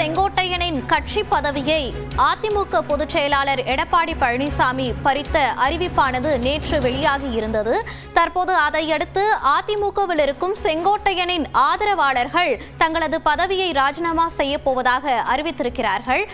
செங்கோட்டையனின் கட்சி பதவியை அதிமுக பொதுச் செயலாளர் எடப்பாடி பழனிசாமி பறித்த அறிவிப்பானது நேற்று வெளியாகி இருந்தது. தற்போது அதையடுத்து அதிமுகவில் இருக்கும் செங்கோட்டையனின் ஆதரவாளர்கள் தங்களது பதவியை ராஜினாமா செய்யப் போவதாக அறிவித்திருக்கிறார்கள்.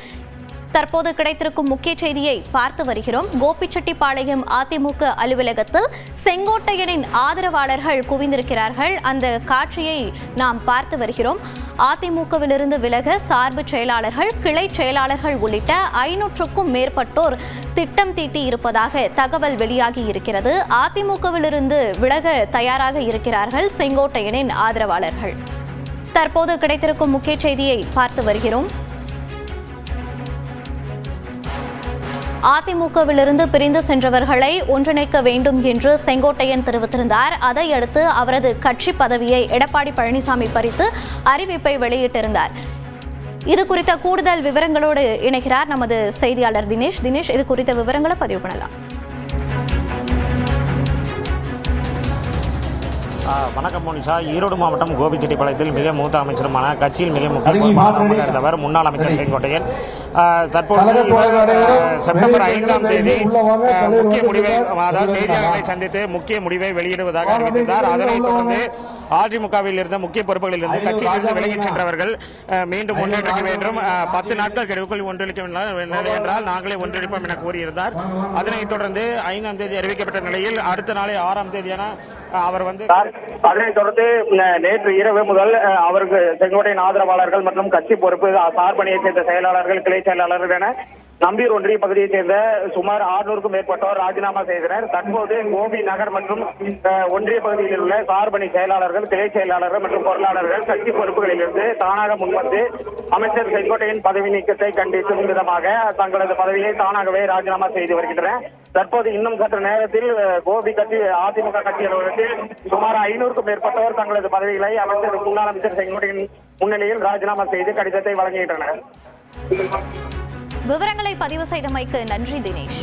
தற்போது கிடைத்திருக்கும் முக்கிய செய்தியை பார்த்து வருகிறோம். கோபிச்செட்டிப்பாளையம் அதிமுக அலுவலகத்தில் செங்கோட்டையனின் ஆதரவாளர்கள் குவிந்திருக்கிறார்கள். அந்த காட்சியை நாம் பார்த்து வருகிறோம். அதிமுகவிலிருந்து விலக சார்பு செயலாளர்கள் கிளை செயலாளர்கள் உள்ளிட்ட ஐநூற்றுக்கும் மேற்பட்டோர் திட்டம் தீட்டி இருப்பதாக தகவல் வெளியாகி இருக்கிறது. அதிமுகவிலிருந்து விலக தயாராக இருக்கிறார்கள் செங்கோட்டையனின் ஆதரவாளர்கள். தற்போது கிடைத்திருக்கும் முக்கிய செய்தியை பார்த்து வருகிறோம். அதிமுகவிலிருந்து பிரிந்து சென்றவர்களை ஒன்றிணைக்க வேண்டும் என்று செங்கோட்டையன் தெரிவித்திருந்தார். அதையடுத்து அவரது கட்சி பதவியை எடப்பாடி பழனிசாமி பறித்து அறிவிப்பை வெளியிட்டிருந்தார். இது குறித்த கூடுதல் விவரங்களோடு இணைகிறார் நமது செய்தியாளர் தினேஷ். தினேஷ் இது குறித்த விவரங்களை பதிவு பண்ணலாம். வணக்கம் மோனிஷா ஈரோடு மாவட்டம் கோபிச்செட்டிப்பாளையத்தில் மிக மூத்த அமைச்சருமான கட்சியில் மிக முக்கிய இருந்தவர் முன்னாள் அமைச்சர் செங்கோட்டையன். ஆ, செப்டம்பர் ஐந்தாம் தேதி முக்கிய முடிவை அதாவது செய்தியாளர்களை சந்தித்து முக்கிய முடிவை வெளியிடுவதாக அறிவித்தார். அதனைத் தொடர்ந்து அதிமுகவில் இருந்த முக்கிய பொறுப்புகளில் இருந்து கட்சியிலிருந்து விலகிச் சென்றவர்கள் மீண்டும் ஒன்றிணைக்க வேண்டும். பத்து நாட்கள் கெடுவுக்குள் ஒன்றிணைக்க வேண்டும் என்றால் நாங்களே ஒன்றிணைப்போம் என கூறியிருந்தார். அதனைத் தொடர்ந்து ஐந்தாம் தேதி அறிவிக்கப்பட்ட நிலையில் அடுத்த நாளை ஆறாம் தேதியான அவர் வந்து அதனைத் தொடர்ந்து நேற்று இரவு முதல் அஹ், அவருக்கு செங்கோட்டையின் ஆதரவாளர்கள் மற்றும் கட்சி பொறுப்பு சார்பணியைச் சேர்ந்த செயலாளர்கள் கிளை செயலாளர்கள் என நம்பியூர் ஒன்றிய பகுதியைச் சேர்ந்த சுமார் 600க்கும் மேற்பட்டோர் ராஜினாமா செய்தனர். தற்போது கோபி நகர் மற்றும் ஒன்றிய பகுதியில் உள்ள சார்பணி செயலாளர்கள் கிளை செயலாளர்கள் மற்றும் பொருளாளர்கள் கட்சி பொறுப்புகளிலிருந்து தானாக முன்வந்து அமைச்சர் செங்கோட்டையின் பதவி நீக்கத்தை கண்டிக்கும் விதமாக தங்களது பதவியை தானாகவே ராஜினாமா செய்து வருகின்றனர். தற்போது இன்னும் சற்று நேரத்தில் கோபி கட்சி அதிமுக கட்சி அலுவலகத்தில் சுமார் ஐநூறுக்கும் மேற்பட்டோர் தங்களது பதவிகளை அமைச்சர் முன்னாள் அமைச்சர் செங்கோட்டையின் முன்னிலையில் ராஜினாமா செய்து கடிதத்தை வழங்குகின்றனர். விவரங்களை பதிவு செய்தமைக்கு நன்றி தினேஷ்.